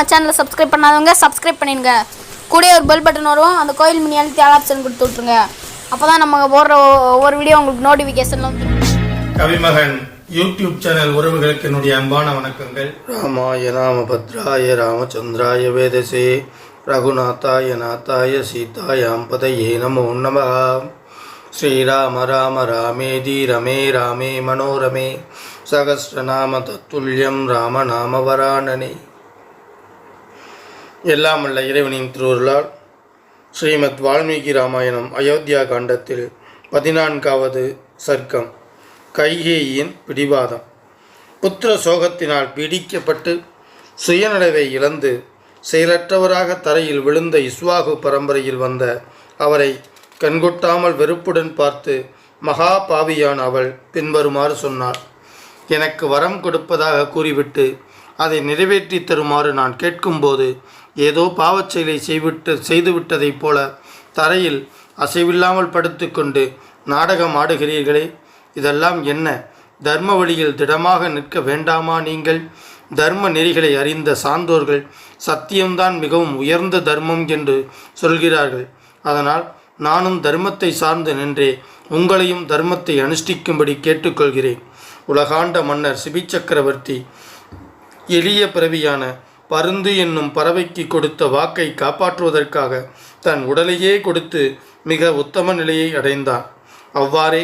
நம்ம சேனலை சப்ஸ்கிரைப் பண்ணாதவங்க சப்ஸ்கிரைப் பண்ணிடுங்க. கூட ஒரு பெல் பட்டன் வரும். அந்த கோயில் மணி அழுத்தி ஆல் ஆப்ஷன் கொடுத்து விட்ருங்க அப்போ தான் நம்ம போடுற ஒவ்வொரு வீடியோ உங்களுக்கு நோட்டிஃபிகேஷன் வந்து கவிமகன் யூடியூப் சேனல் உறவுகளுக்கு என்னுடைய அன்பான வணக்கங்கள். ராமாய ராம பத்ராய ராமச்சந்திராய வேதசே. ரகுநாத்தாய நாத்தாய சீதாயாம் பதையே நமோ நம ஸ்ரீராம ராம ராமேதி ரமே ராமே மனோரமே. சகஸ்ரநாம தத்துல்யம் ராம நாம வராணனே. எல்லாம் அல்ல இறைவனின் திருவருளால் ஸ்ரீமத் வால்மீகி ராமாயணம் அயோத்தியா காண்டத்தில் பதினான்காவது சர்க்கம். கைகேயின் பிடிவாதம். புத்திர சோகத்தினால் பீடிக்கப்பட்டு சுயநடவை இழந்து செயலற்றவராக தரையில் விழுந்த இஸ்வாகு பரம்பரையில் வந்த அவரை கண்கொட்டாமல் வெறுப்புடன் பார்த்து மகா பாவியான் அவள் பின்வருமாறு சொன்னாள். எனக்கு வரம் கொடுப்பதாக கூறிவிட்டு அதை நிறைவேற்றி தருமாறு நான் கேட்கும்போது ஏதோ பாவச் செயலை செய்விட்டு செய்துவிட்டதைப் போல தரையில் அசைவில்லாமல் படுத்துக்கொண்டு நாடகம் ஆடுகிறீர்களே இதெல்லாம் என்ன? தர்ம வழியில் திடமாக நிற்க வேண்டாமா நீங்கள்? தர்ம நெறிகளை அறிந்த சான்றோர்கள் சத்தியம்தான் மிகவும் உயர்ந்த தர்மம் என்று சொல்கிறார்கள். அதனால் நானும் தர்மத்தை சார்ந்து நின்றே உங்களையும் தர்மத்தை அனுஷ்டிக்கும்படி கேட்டுக்கொள்கிறேன். உலகாண்ட மன்னர் சிபி சக்கரவர்த்தி எளிய பிறவியான பருந்து என்னும் பறவைக்கு கொடுத்த வாக்கை காப்பாற்றுவதற்காக தன் உடலையே கொடுத்து மிக உத்தம நிலையை அடைந்தான். அவ்வாறே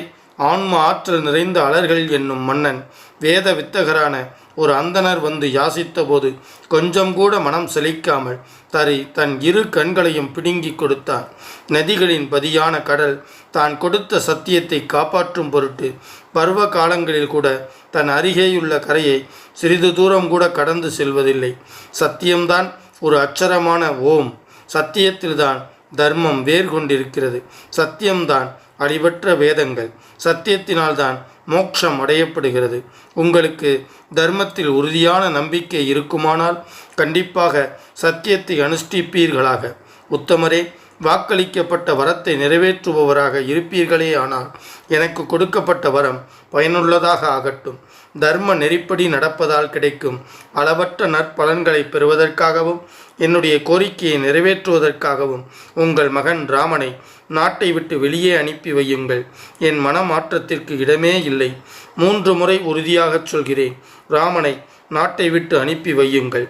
ஆன்ம ஆற்றல் நிறைந்த அலர்கள் என்னும் மன்னன் வேத வித்தகரான ஒரு அந்தணர் வந்து யாசித்தபோது கொஞ்சம் கூட மனம் செழிக்காமல் தரி தன் இரு கண்களையும் பிடுங்கி கொடுத்தான் நதிகளின் பதியான கடல் தான் கொடுத்த சத்தியத்தை காப்பாற்றும் பொருட்டு பருவ காலங்களில் கூட தன் அருகேயுள்ள கரையை சிறிது தூரம் கூட கடந்து செல்வதில்லை. சத்தியம்தான் ஒரு அச்சரமான ஓம். சத்தியத்தில்தான் தர்மம் வேர் கொண்டிருக்கிறது. சத்தியம்தான் அடிபற்ற வேதங்கள். சத்தியத்தினால்தான் மோட்சம் அடையப்படுகிறது. உங்களுக்கு தர்மத்தில் உறுதியான நம்பிக்கை இருக்குமானால் கண்டிப்பாக சத்தியத்தை அனுஷ்டிப்பீர்களாக. உத்தமரே வாக்களிக்கப்பட்ட வரத்தை நிறைவேற்றுபவராக இருப்பீர்களே ஆனால் எனக்கு கொடுக்கப்பட்ட வரம் பயனுள்ளதாக ஆகட்டும். தர்ம நெறிப்படி நடப்பதால் கிடைக்கும் அளவற்ற நற்பலன்களை பெறுவதற்காகவும் என்னுடைய கோரிக்கையை நிறைவேற்றுவதற்காகவும் உங்கள் மகன் ராமனை நாட்டை விட்டு வெளியே அனுப்பி வையுங்கள். என் மனமாற்றத்திற்கு இடமே இல்லை. மூன்று முறை உறுதியாகச் சொல்கிறேன். ராமனை நாட்டை விட்டு அனுப்பி வையுங்கள்.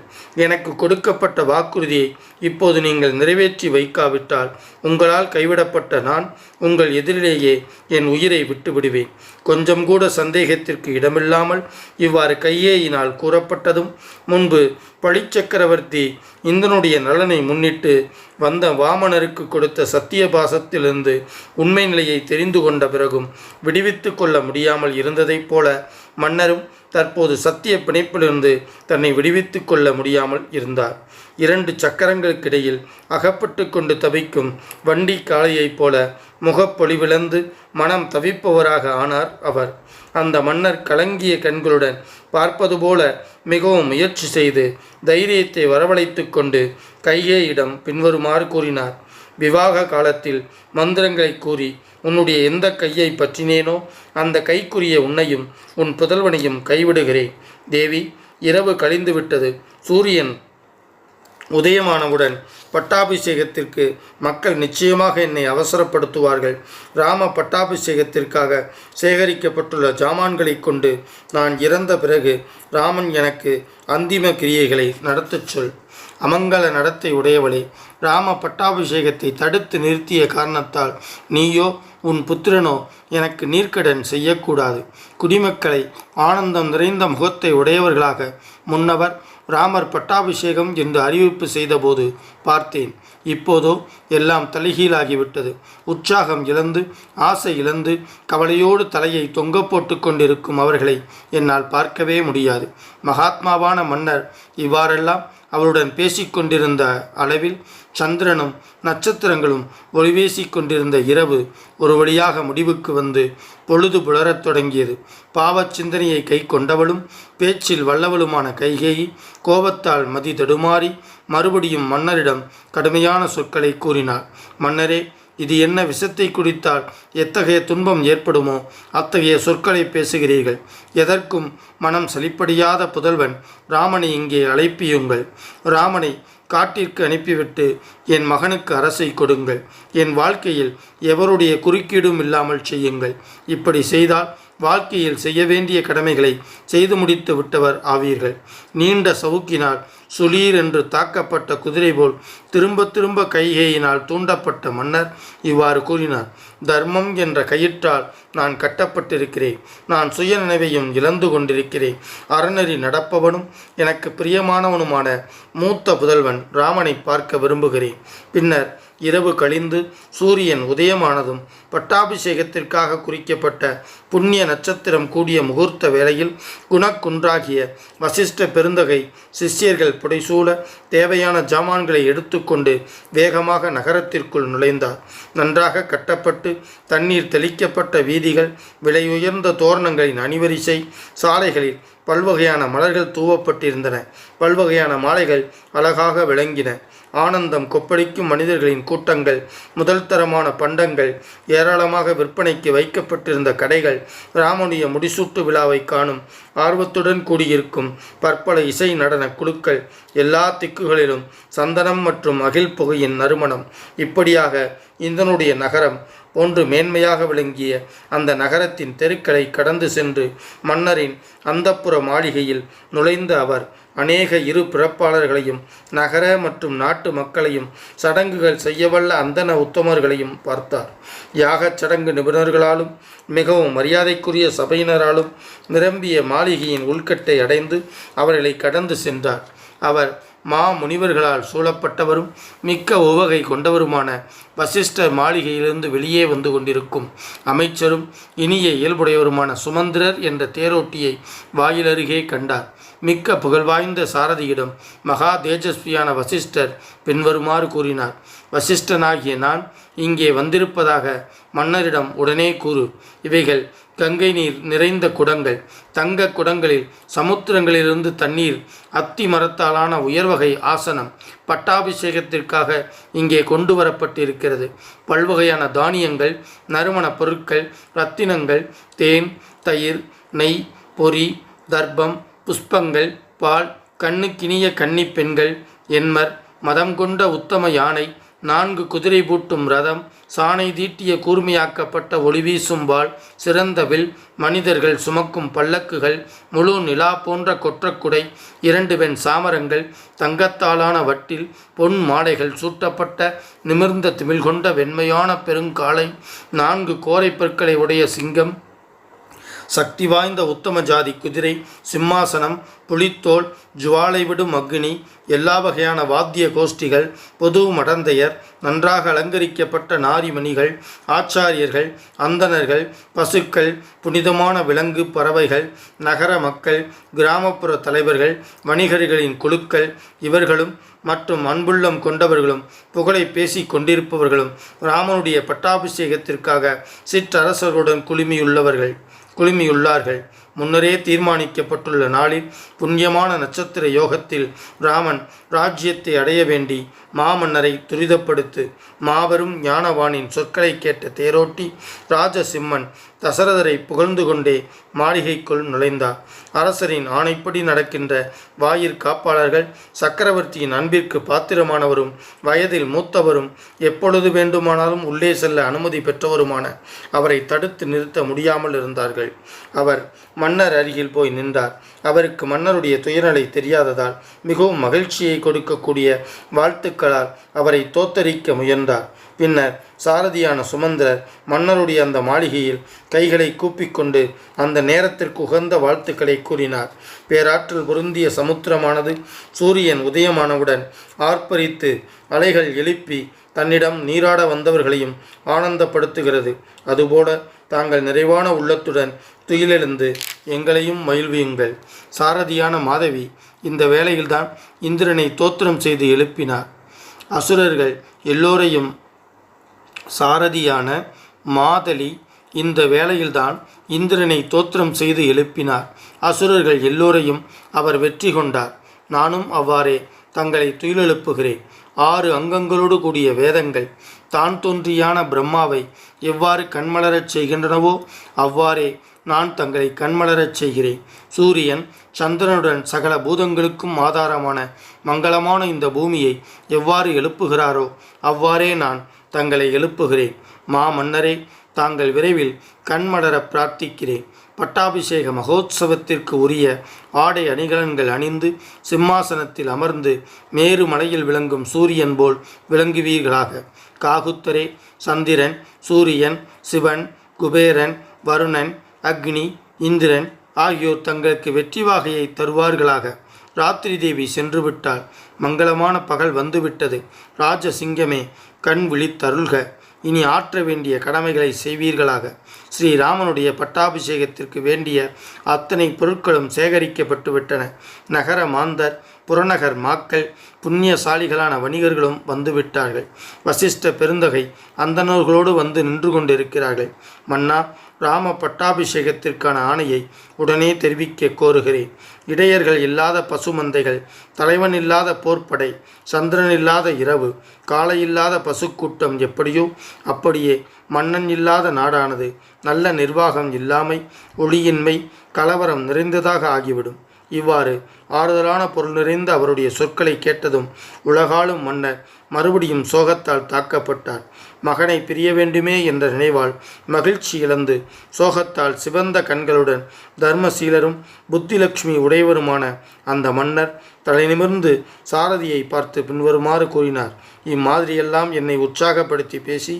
எனக்கு கொடுக்கப்பட்ட வாக்குறுதியை இப்போது நீங்கள் நிறைவேற்றி வைக்காவிட்டால் உங்களால் கைவிடப்பட்ட நான் உங்கள் எதிரிலேயே என் உயிரை விட்டுவிடுவேன். கொஞ்சம் கூட சந்தேகத்திற்கு இடமில்லாமல் இவ்வாறு கையேயினால் கூறப்பட்டதும் முன்பு பழிச்சக்கரவர்த்தி இந்தனுடைய நலனை முன்னிட்டு வந்த வாமனருக்கு கொடுத்த சத்தியபாசத்திலிருந்து உண்மை நிலையை தெரிந்து கொண்ட பிறகும் விடுவித்து கொள்ள முடியாமல் இருந்ததைப் போல மன்னரும் தற்போது சத்திய பிணைப்பிலிருந்து தன்னை விடுவித்து கொள்ள முடியாமல் இருந்தார். இரண்டு சக்கரங்களுக்கிடையில் அகப்பட்டு கொண்டு தவிக்கும் வண்டி காளையைப் போல முகப்பொலிவிழந்து மனம் தவிப்பவராக ஆனார் அவர். அந்த மன்னர் கலங்கிய கண்களுடன் பார்ப்பது போல மிகவும் முயற்சி செய்து தைரியத்தை வரவழைத்து கொண்டு கையேயிடம் பின்வருமாறு கூறினார். விவாக காலத்தில் மந்திரங்களை கூறி உன்னுடைய எந்த கையை பற்றினேனோ அந்த கைக்குரிய உன்னையும் உன் புதல்வனையும் கைவிடுகிறேன். தேவி இரவு கழிந்து விட்டது சூரியன் உதயமானவுடன் பட்டாபிஷேகத்திற்கு மக்கள் நிச்சயமாக என்னை அவசரப்படுத்துவார்கள். ராம பட்டாபிஷேகத்திற்காக சேகரிக்கப்பட்டுள்ள ஜாமான்களைக் கொண்டு நான் இறந்த பிறகு ராமன் எனக்கு அந்திம கிரியைகளை நடத்தச் சொல். அமங்கல நடத்தை உடையவளே ராம பட்டாபிஷேகத்தை தடுத்து நிறுத்திய காரணத்தால் நீயோ உன் புத்திரனோ எனக்கு நீர்க்கடன் செய்யக்கூடாது. குடிமக்களை ஆனந்தம் நிறைந்த முகத்தை உடையவர்களாக முன்னவர் ராமர் பட்டாபிஷேகம் என்று அறிவிப்பு செய்தபோது பார்த்தேன். இப்போதோ எல்லாம் தலைகீழாகிவிட்டது. உற்சாகம் இழந்து ஆசை இழந்து கவலையோடு தலையை தொங்க போட்டு கொண்டிருக்கும் அவர்களை என்னால் பார்க்கவே முடியாது. மகாத்மாவான மன்னர் இவ்வாறெல்லாம் அவருடன் பேசிக்கொண்டிருந்த அளவில் சந்திரனும் நட்சத்திரங்களும் ஒளிவீசிக் கொண்டிருந்த இரவு ஒரு வழியாக முடிவுக்கு வந்து பொழுது புலரத் தொடங்கியது. பாவச் சிந்தனையை கை கொண்டவளும் பேச்சில் வல்லவளுமான கைகேயி கோபத்தால் மதி தடுமாறி மறுபடியும் மன்னரிடம் கடுமையான சொற்களை கூறினார் மன்னரே இது என்ன விஷத்தை குடித்தால் எத்தகைய துன்பம் ஏற்படுமோ? அத்தகைய சொற்களை பேசுகிறீர்கள். எதற்கும் மனம் செழிப்படியாத புதல்வன் ராமனை இங்கே அழைப்பியுங்கள். ராமனை காட்டிற்கு அனுப்பிவிட்டு என் மகனுக்கு அரசை கொடுங்கள். என் வாழ்க்கையில் எவருடைய குறுக்கீடும் இல்லாமல் செய்யுங்கள். இப்படி செய்தால் வாழ்க்கையில் செய்ய வேண்டிய கடமைகளை செய்து முடித்து விட்டவர் ஆவீர்கள். நீண்ட சவுக்கினால் சுளீர் என்று தாக்கப்பட்ட குதிரை போல் திரும்ப திரும்ப கைகேயினால் தூண்டப்பட்ட மன்னர் இவ்வாறு கூறினார். தர்மம் என்ற கயிற்றால் நான் கட்டப்பட்டிருக்கிறேன். நான் சுய நினைவையும் இழந்து கொண்டிருக்கிறேன். அறநெறி நடப்பவனும் எனக்கு பிரியமானவனுமான மூத்த புதல்வன் ராமனை பார்க்க விரும்புகிறேன். பின்னர் இரவு கழிந்து சூரியன் உதயமானதும் பட்டாபிஷேகத்திற்காக குறிக்கப்பட்ட புண்ணிய நட்சத்திரம் கூடிய முகூர்த்த வேளையில் குணக்குன்றாகிய வசிஷ்ட பெருந்தகை சிஷ்யர்கள் புடைசூழ தேவையான ஜாமான்களை எடுத்துக்கொண்டு வேகமாக நகரத்திற்குள் நுழைந்தார். நன்றாக கட்டப்பட்டு தண்ணீர் தெளிக்கப்பட்ட வீதிகள் விலையுயர்ந்த தோரணங்களின் அணிவரிசை சாலைகளில் பல்வகையான மலர்கள் தூவப்பட்டிருந்தன. பல்வகையான மாலைகள் அழகாக விளங்கின. ஆனந்தம் கொப்பளிக்கும் மனிதர்களின் கூட்டங்கள் முதல் தரமான பண்டங்கள் ஏராளமாக விற்பனைக்கு வைக்கப்பட்டிருந்த கடைகள் ராமனுடைய முடிசூட்டு விழாவை காணும் ஆர்வத்துடன் கூடியிருக்கும் பற்பல இசை நடன குழுக்கள் எல்லா திக்குகளிலும் சந்தனம் மற்றும் அகில் புகையின் நறுமணம். இப்படியாக இந்தனுடைய நகரம் போன்று மேன்மையாக விளங்கிய அந்த நகரத்தின் தெருக்களை கடந்து சென்று மன்னரின் அந்தப்புற மாளிகையில் நுழைந்த அவர் அநேக இரு பிறப்பாளர்களையும் நகர மற்றும் நாட்டு மக்களையும் சடங்குகள் செய்யவல்ல அந்தன உத்தமர்களையும் பார்த்தார். யாகச் சடங்கு நிபுணர்களாலும் மிகவும் மரியாதைக்குரிய சபையினராலும் நிரம்பிய மாளிகையின் உள்கட்டை அடைந்து அவர்களை கடந்து சென்றார். அவர் மா முனிவர்களால் சூழப்பட்டவரும் மிக்க உவகை கொண்டவருமான வசிஷ்டர் மாளிகையிலிருந்து வெளியே வந்து கொண்டிருக்கும் அமைச்சரும் இனிய இயல்புடையவருமான சுமந்திரர் என்ற தேரோட்டியை வாயிலருகே கண்டார். மிக்க புகழ்வாய்ந்த சாரதியிடம் மகா தேஜஸ்வியான வசிஷ்டர் பின்வருமாறு கூறினார். வசிஷ்டனாகிய நான் இங்கே வந்திருப்பதாக மன்னரிடம் உடனே கூறு. இவைகள் கங்கை நீர் நிறைந்த குடங்கள். தங்க குடங்களில் சமுத்திரங்களிலிருந்து தண்ணீர் அத்தி மரத்தாலான உயர்வகை ஆசனம் பட்டாபிஷேகத்திற்காக இங்கே கொண்டு வரப்பட்டிருக்கிறது பல்வகையான தானியங்கள் நறுமணப் பொருட்கள் ரத்தினங்கள் தேன் தயிர் நெய் பொறி தர்ப்பம் புஷ்பங்கள் பால் கண்ணுக்கினிய கன்னி பெண்கள் என்மர் மதம் கொண்ட உத்தம யானை நான்கு குதிரை பூட்டும் ரதம் சாணை தீட்டிய கூர்மையாக்கப்பட்ட ஒளிவீசும் வாள் சிறந்த வில் மனிதர்கள் சுமக்கும் பல்லக்குகள் முழு நிலா போன்ற கொற்றக்குடை இரண்டு வெண் சாமரங்கள் தங்கத்தாலான வட்டில் பொன் மாலைகள் சூட்டப்பட்ட நிமிர்ந்த திமிழ்கொண்ட வெண்மையான பெருங்காலை நான்கு கோரை பொருட்களை உடைய சிங்கம் சக்தி வாய்ந்த உத்தம ஜாதி குதிரை சிம்மாசனம் புலித்தோல் ஜுவாலை விடும் அக்னி எல்லா வகையான வாத்திய கோஷ்டிகள் பொது மடந்தையர் நன்றாக அலங்கரிக்கப்பட்ட நாரிமணிகள் ஆச்சாரியர்கள் அந்தணர்கள் பசுக்கள் புனிதமான விலங்கு பறவைகள் நகர மக்கள் கிராமப்புற தலைவர்கள் வணிகர்களின் குழுக்கள் இவர்களும் மற்றும் அன்புள்ளம் கொண்டவர்களும் புகழை பேசி கொண்டிருப்பவர்களும் ராமனுடைய பட்டாபிஷேகத்திற்காக சிற்றரசர்களுடன் குழுமியுள்ளவர்கள். குழுமியுள்ளார்கள். முன்னரே தீர்மானிக்கப்பட்டுள்ள நாளில் புண்ணியமான நட்சத்திர யோகத்தில் ராமன் ராஜ்யத்தை அடைய வேண்டி மாமன்னரை துரிதப்படுத்து மாபெரும் ஞானவானின் சொற்களை கேட்ட தேரோட்டி ராஜசிம்மன் தசரதரை புகழ்ந்து கொண்டே மாளிகைக்குள் நுழைந்தார் அரசரின் ஆணைப்படி நடக்கின்ற வாயிற் காப்பாளர்கள் சக்கரவர்த்தியின் அன்பிற்கு பாத்திரமானவரும் வயதில் மூத்தவரும் எப்பொழுது வேண்டுமானாலும் உள்ளே செல்ல அனுமதி பெற்றவருமான அவரை தடுத்து நிறுத்த முடியாமல் இருந்தார்கள். அவர் மன்னர் அருகில் போய் நின்றார். அவருக்கு மன்னருடைய துயரலை தெரியாததால் மிகவும் மகிழ்ச்சியை கொடுக்கக்கூடிய வாழ்த்துக்களால் அவரை தோத்தரிக்க முயன்றார். பின்னர் சாரதியான சுமந்திரர் மன்னருடைய அந்த மாளிகையில் கைகளை கூப்பிக்கொண்டு அந்த நேரத்திற்கு உகந்த வாழ்த்துக்களை கூறினார். பேராற்றல் பொருந்திய சமுத்திரமானது சூரியன் உதயமானவுடன் ஆர்ப்பரித்து அலைகள் எழுப்பி தன்னிடம் நீராட வந்தவர்களையும் ஆனந்தப்படுத்துகிறது. அதுபோல தாங்கள் நிறைவான உள்ளத்துடன் துயிலெழுந்து எங்களையும் மகிழ்வியுங்கள். சாரதியான மாதவி இந்த வேளையில்தான் இந்திரனை தோத்திரம் செய்து எழுப்பினார். அசுரர்கள் எல்லோரையும் சாரதியான மாதலி இந்த வேளையில்தான் இந்திரனை தோத்திரம் செய்து எழுப்பினார். அசுரர்கள் எல்லோரையும் அவர் வெற்றி கொண்டார். நானும் அவ்வாறே தங்களை துயிலெழுப்புகிறேன். ஆறு அங்கங்களோடு கூடிய வேதங்கள் தான் தோன்றியான பிரம்மாவை எவ்வாறு கண்மலரச் செய்கின்றனவோ அவ்வாறே நான் தங்களை கண்மலரச் செய்கிறேன். சூரியன் சந்திரனுடன் சகல பூதங்களுக்கும் ஆதாரமான மங்களமான இந்த பூமியை எவ்வாறு எழுப்புகிறாரோ அவ்வாறே நான் தங்களை எழுப்புகிறேன். மா மன்னரே தாங்கள் விரைவில் கண்மடர பிரார்த்திக்கிறேன். பட்டாபிஷேக மகோத்சவத்திற்கு உரிய ஆடை அணிகலன்கள் அணிந்து சிம்மாசனத்தில் அமர்ந்து மேருமலையில் விளங்கும் சூரியன் போல் விளங்குவீர்களாக. காகுத்தரே சந்திரன் சூரியன் சிவன் குபேரன் வருணன் அக்னி இந்திரன் ஆகியோர் தங்களுக்கு வெற்றி வாகையை தருவார்களாக. ராத்திரி தேவி சென்று விட்டால் மங்களமான பகல் வந்துவிட்டது. ராஜசிங்கமே கண் விழித்தருள்க. இனி ஆற்ற வேண்டிய கடமைகளை செய்வீர்களாக. ஸ்ரீராமனுடைய பட்டாபிஷேகத்திற்கு வேண்டிய அத்தனை பொருட்களும் சேகரிக்கப்பட்டு விட்டன. நகர மாந்தர் புறநகர் மாக்கள் புண்ணியசாலிகளான வணிகர்களும் வந்துவிட்டார்கள் வசிஷ்ட பெருந்தகை அந்தனர்களோடு வந்து நின்று கொண்டிருக்கிறார்கள். மன்னா ராம பட்டாபிஷேகத்திற்கான ஆணையை உடனே தெரிவிக்க கோருகிறேன். இடையர்கள் இல்லாத பசுமந்தைகள் தலைவன் இல்லாத போர்ப்படை சந்திரன் இல்லாத இரவு காலையில்லாத பசுக்கூட்டம் எப்படியோ அப்படியே மன்னன் இல்லாத நாடானது நல்ல நிர்வாகம் இல்லாமை ஒளியின்மை கலவரம் நிறைந்ததாக ஆகிவிடும். இவ்வாறு ஆறுதலான பொருள் நிறைந்த அவருடைய சொற்களை கேட்டதும் உலகாலும் மன்னர் மறுபடியும் சோகத்தால் தாக்கப்பட்டார். மகனை பிரிய வேண்டுமே என்ற நினைவால் மகிழ்ச்சி இழந்து சோகத்தால் சிவந்த கண்களுடன் தர்மசீலரும் புத்திலட்சுமி உடையவருமான அந்த மன்னர் தலை நிமிர்ந்து சாரதியை பார்த்து பின்வருமாறு கூறினார் இம்மாதிரியெல்லாம் என்னை உற்சாகப்படுத்தி பேசி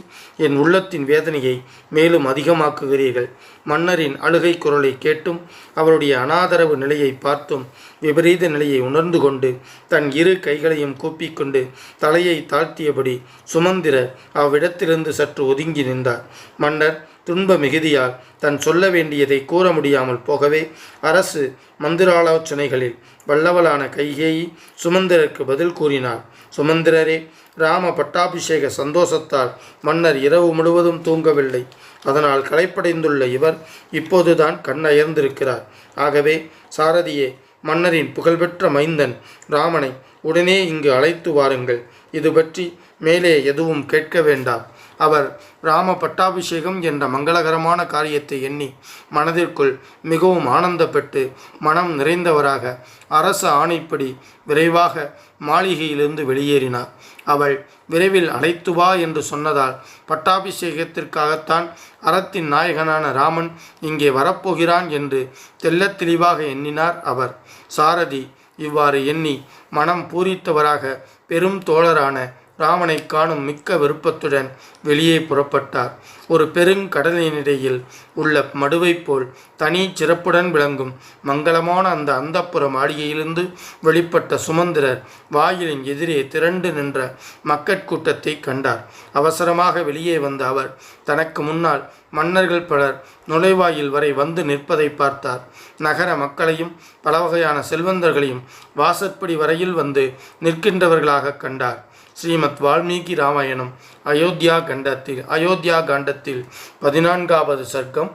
என் உள்ளத்தின் வேதனையை மேலும் அதிகமாக்குகிறீர்கள். மன்னரின் அழுகை குரலை கேட்டும் அவருடைய அனாதரவு நிலையை பார்த்தும் விபரீத நிலையை உணர்ந்து கொண்டு தன் இரு கைகளையும் கூப்பிக்கொண்டு தலையை தாழ்த்தியபடி சுமந்திர அவ்விடத்திலிருந்து சற்று ஒதுங்கி நின்றார். மன்னர் துன்ப மிகுதியால் தன் சொல்ல வேண்டியதை கூற முடியாமல் போகவே அரசு மந்திராலோசனைகளில் வல்லவளான கைகேயி சுமந்திரருக்கு பதில் கூறினார். சுமந்திரரே ராம பட்டாபிஷேக சந்தோஷத்தால் மன்னர் இரவு முழுவதும் தூங்கவில்லை. அதனால் களைப்படைந்துள்ள இவர் இப்போதுதான் கண்ணயர்ந்திருக்கிறார். ஆகவே சாரதியே மன்னரின் புகழ்பெற்ற மைந்தன் ராமனை உடனே இங்கு அழைத்து வாருங்கள். இது பற்றி மேலே எதுவும் கேட்க வேண்டாம். அவர் ராம பட்டாபிஷேகம் என்ற மங்களகரமான காரியத்தை எண்ணி மனதிற்குள் மிகவும் ஆனந்தப்பட்டு மனம் நிறைந்தவராக அரச ஆணைப்படி விரைவாக மாளிகையிலிருந்து வெளியேறினார். அவள் விரைவில் அழைத்து வா என்று சொன்னதால் பட்டாபிஷேகத்திற்காகத்தான் அறத்தின் நாயகனான ராமன் இங்கே வரப்போகிறான் என்று தெள்ளத் தெளிவாக எண்ணினார் அவர். சாரதி இவ்வாறு எண்ணி மனம் பூரித்தவராக பெரும் தோழரான ராமனை காணும் மிக்க விருப்பத்துடன் வெளியே புறப்பட்டார். ஒரு பெருங்கடலினிடையில் உள்ள மடுவைப் போல் தனி சிறப்புடன் விளங்கும் மங்களமான அந்த அந்தப்புற மாளிகையிலிருந்து வெளிப்பட்ட சுமந்திரர் வாயிலின் எதிரே திரண்டு நின்ற மக்கட்கூட்டத்தை கண்டார். அவசரமாக வெளியே வந்த அவர் தனக்கு முன்னால் மன்னர்கள் பலர் நுழைவாயில் வரை வந்து நிற்பதை பார்த்தார். நகர மக்களையும் பல வகையான செல்வந்தர்களையும் வாசற்படி வரையில் வந்து நிற்கின்றவர்களாக கண்டார். ஸ்ரீமத் வால்மீகி ராமாயணம் அயோத்தியா கண்டத்தில் அயோத்தியா காண்டத்தில் பதினான்காவது சர்க்கம்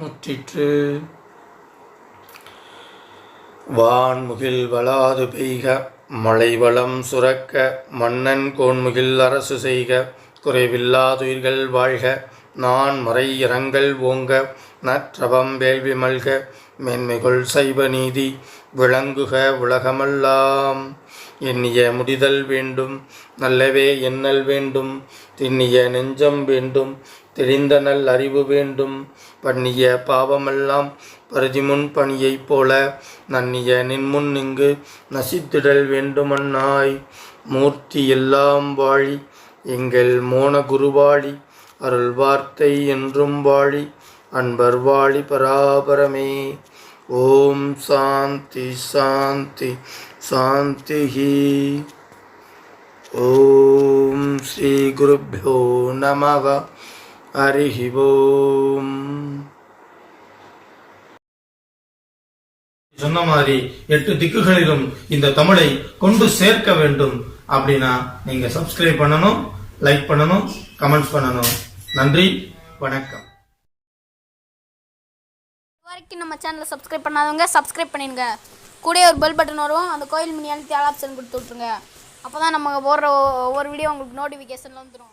முற்றிற்று. வான்முகில் வளாது பெய்க மலைவளம் சுரக்க மன்னன் கோன்முகில் அரசு செய்க குறைவில்லாதுயிர்கள் வாழ்க நான் மறை இரங்கல் ஓங்க நற்றவம் வேள்வி மல்க மென்மைகொள் சைவ நீதி விளங்குக உலகமெல்லாம். எண்ணிய முடிதல் வேண்டும் நல்லவே எண்ணல் வேண்டும் திண்ணிய நெஞ்சம் வேண்டும் தெளிந்த நல் அறிவு வேண்டும் பண்ணிய பாவமெல்லாம் பருதிமுன் பணியைப் போல நன்னிய நின்முன் இங்கு நசித்திடல் வேண்டுமன்னாய். மூர்த்தி எல்லாம் வாழி எங்கள் மோன குருவாழி அருள் வார்த்தை என்றும் வாழி அன்பர் வாழி பராபரமே. ஓம் சாந்தி சாந்தி. சாந்திஹி ஓம் ஸ்ரீ குருப்போ நமக ஹரிஹி ஓம் சொன்ன மாதிரி எட்டு திக்குகளிலும் இந்த தமிழை கொண்டு சேர்க்க வேண்டும் அப்படின்னா நீங்க சப்ஸ்கிரைப் பண்ணணும் லைக் பண்ணணும் கமெண்ட்ஸ் பண்ணணும். நன்றி வணக்கம். வரைக்கும் நம்ம சேனலை சப்ஸ்கிரைப் பண்ணாதவங்க சப்ஸ்கிரைப் பண்ணிடுங்க. கூடயே ஒரு பெல் பட்டன் வரும். அந்த கோயில் மினியாலும் அழுத்தி ஆப்ஷன் கொடுத்து விட்ருங்க அப்போ தான் நம்ம போடுற ஒவ்வொரு வீடியோ உங்களுக்கு நோட்டிஃபிகேஷன்லாம் வந்துடும்